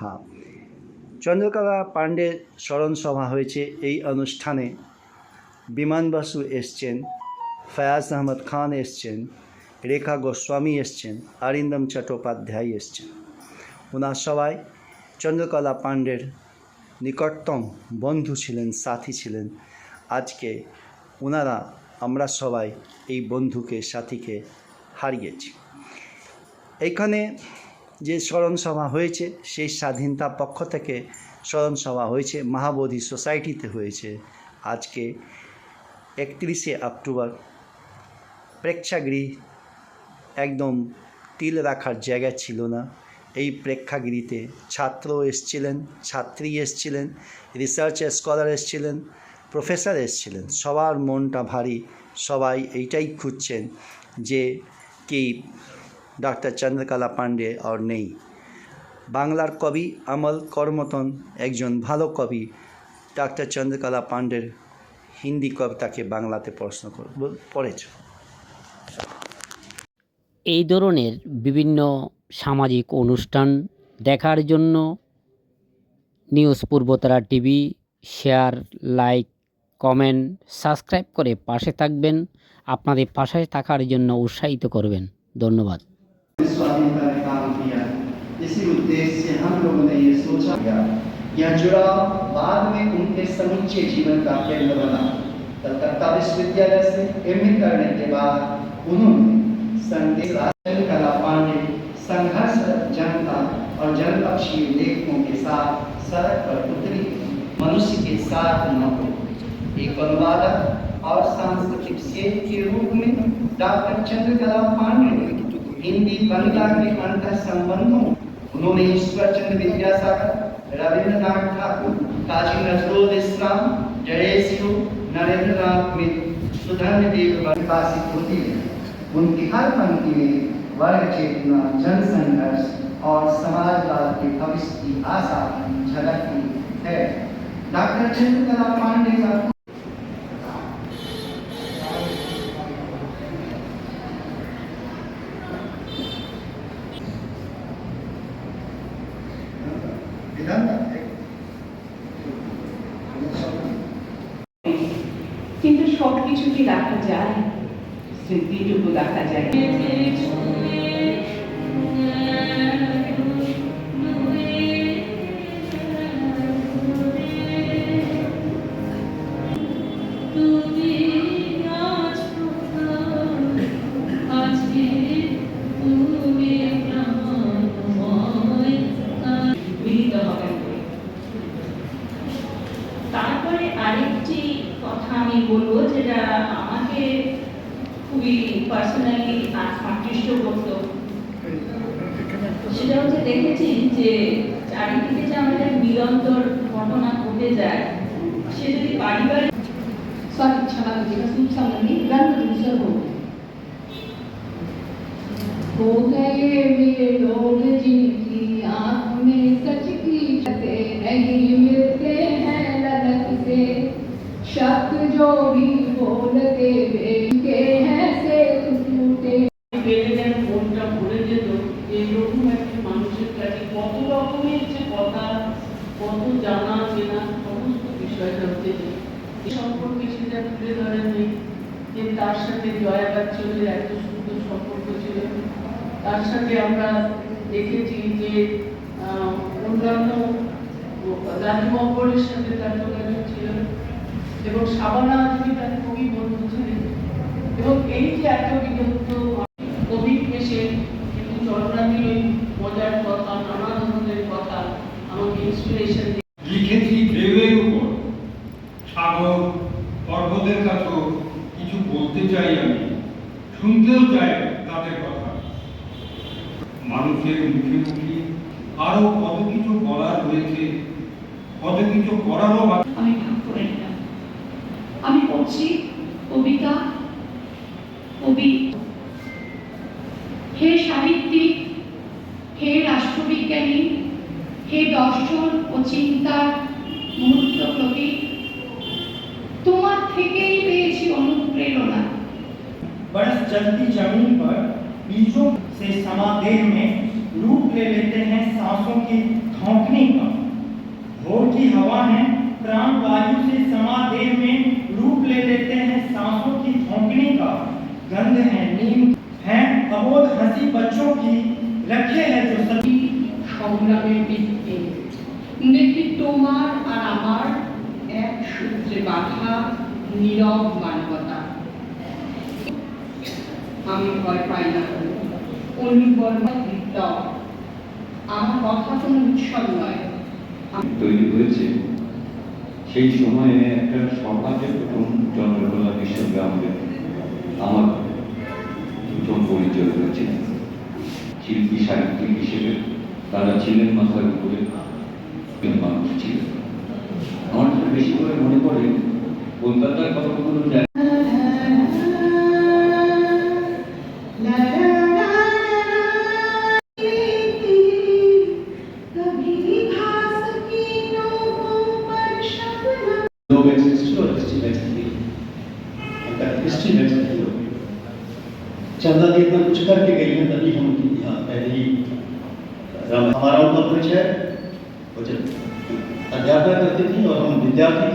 হ্যাঁ। চন্দ্রকলা পাণ্ডের স্মরণ সভা হয়েছে এই অনুষ্ঠানে বিমান বসু এসছেন, ফয়াজ আহমদ খান এসছেন, রেখা গোস্বামী এসছেন অরিন্দম চট্টোপাধ্যায় এসছেন। ওনার সবাই চন্দ্রকলা পাণ্ডের নিকটতম বন্ধু ছিলেন, সাথী ছিলেন। আজকে ওনারা আমরা সবাই এই বন্ধুকে, সাথীকে হারিয়েছি। এইখানে যে স্মরণ সভা হয়েছে, সেই স্বাধীনতা পক্ষ থেকে স্মরণ সভা হয়েছে, মহাবোধি সোসাইটিতে হয়েছে। আজকে একত্রিশে অক্টোবর প্রেক্ষাগৃহ একদম তিল রাখার জায়গা ছিল না। এই প্রেক্ষাগৃহতে ছাত্র এসছিলেন, ছাত্রী এসছিলেন রিসার্চ স্কলার এসছিলেন প্রফেসর এসছিলেন। সবার মনটা ভারী। সবাই এইটাই খুঁজছেন যে কি ডক্টর চন্দ্রকলা পাণ্ডে আর নেই। বাংলার কবি আমল কর্মতন একজন ভালো কবি। ডক্টর চন্দ্রকলা পাণ্ডের হিন্দি কবিতাকে বাংলাতে প্রশ্ন পড়েছ। এই ধরনের বিভিন্ন সামাজিক অনুষ্ঠান দেখার জন্য news Purbatara TV, share, like, comment, subscribe করে পাশে থাকবেন। আপনাদের পাশে থাকার জন্য উৎসাহিত করবেন ধন্যবাদ स्वाधीनता ने काम किया इसी उद्देश्य से हम लोगों ने ये सोचा किया यह जुड़ाव बाद में उनके समुचे जीवन का केंद्र बना कलकत्ता विश्वविद्यालय से एमए करने के बाद उन्होंने संदेश राजन कला पांडे संघर्ष जनता और जनपक्षी लेखकों के साथ सड़क पर उतरी मनुष्य के साथ न हो एक अनुवादक और सांस्कृतिक सेठ के रूप में डॉक्टर चंद्रकला पांडे ने हिंदी, बंगला के अंतर संबंधों उन्होंने ईश्वर चंद्र विद्यासागर, रविंद्रनाथ ठाकुर काजी नजरुल इस्लाम जयेश नरेंद्रनाथ मित्र सुधन्य देव विकासित होती है। उनकी हर पंक्ति में वर्ग चेतना जन संघर्ष और समाजवाद के भविष्य की आशा झलकती है। डॉक्टर चंद्रकला पांडे का কিন্তু সব কিছু কি রাখা যায়? স্মৃতিটুকু রাখা যায়। তারপরে আরেকটি কথা আমি বলবো যেটা আমাকে খুবই পার্সোনালি আকৃষ্ট করতো সেটা হচ্ছে দেখেছি যে চারিদিকে যে আমাদের নিরন্তর ঘটনা ঘটে যায় সে যদি পারিবারিক स्वच्छता संबंधी रंग दूसर हो हो गए वे लोग কত জানা, চেনা সমস্ত বিষয়টা হতে এই সম্পর্কে সেটা তুলে ধরেননি যে তার সাথে জয়া বাচ্চনের এত সুন্দর সম্পর্ক ছিল। তার সাথে আমরা দেখেছি যে অন্যান্য রাজমহলের সাথে তার যোগাযোগ ছিল এবং সাবানা আজমি তার খুবই বন্ধু ছিলেন। এবং এই যে এত বিদগ্ধ কবি এসে কিন্তু চলনাথের ওই মজার কথা নানা ধরনের কথা আমাকে ইন্সপিরেশন লিখেছি ঢেউয়ের উপর। সাগর পর্বতের কাছেও কিছু বলতে চাই আমি। শুনতেও চাই তাদের কথা। মানুষের মুখে মুখে আরও কত কিছু বলার রয়েছে কত কিছু করারও আমি করে আমি পড়ছি কবিতা কবি হে সাহিত্যিক হে রাষ্ট্রবিজ্ঞানী হে দর্শন ও চিন্তার মুহূর্ত প্রতীক তোমার থেকেই পেয়েছি অনুপ্রেরণা बरस चलती जमीन पर बीजों से समादेह में रूप ले लेते हैं सांसों की धौंकने का भोर की हवा है प्राण वायु से समादेह में रूप ले लेते हैं सांसों की धौंकने का गंध है नीम है अबोध हंसी बच्चों की रखे है जो सभी নীরব মানবতা। আমি ভয় পাই না। অনুবর্ণ বিদ্যা আমার কথা কোনো উৎসব নয়। তৈরি হয়েছে। সেই সময়ে একটা সমাজের প্রথম চন্দ্রকলা বিশ্বগ্রামে আমার প্রথম পরিচয় হয়েছে। শিল্পী, সাহিত্যিক হিসেবে তারা ছিলেন মাথার উপরে। মানুষ ছিলেন। আমার বেশি করে মনে পড়ে কলকাতার কতগুলো জায়গা लोग हिस्ट्री और हिस्ट्री बैठती उनका हिस्ट्री बैठती लोग चंदा जी इतना कुछ करके गई है तभी हम उनकी यहाँ पहले ही राम हमारा उनका परिचय वो जब अध्यापक करती थी और हम विद्यार्थी थे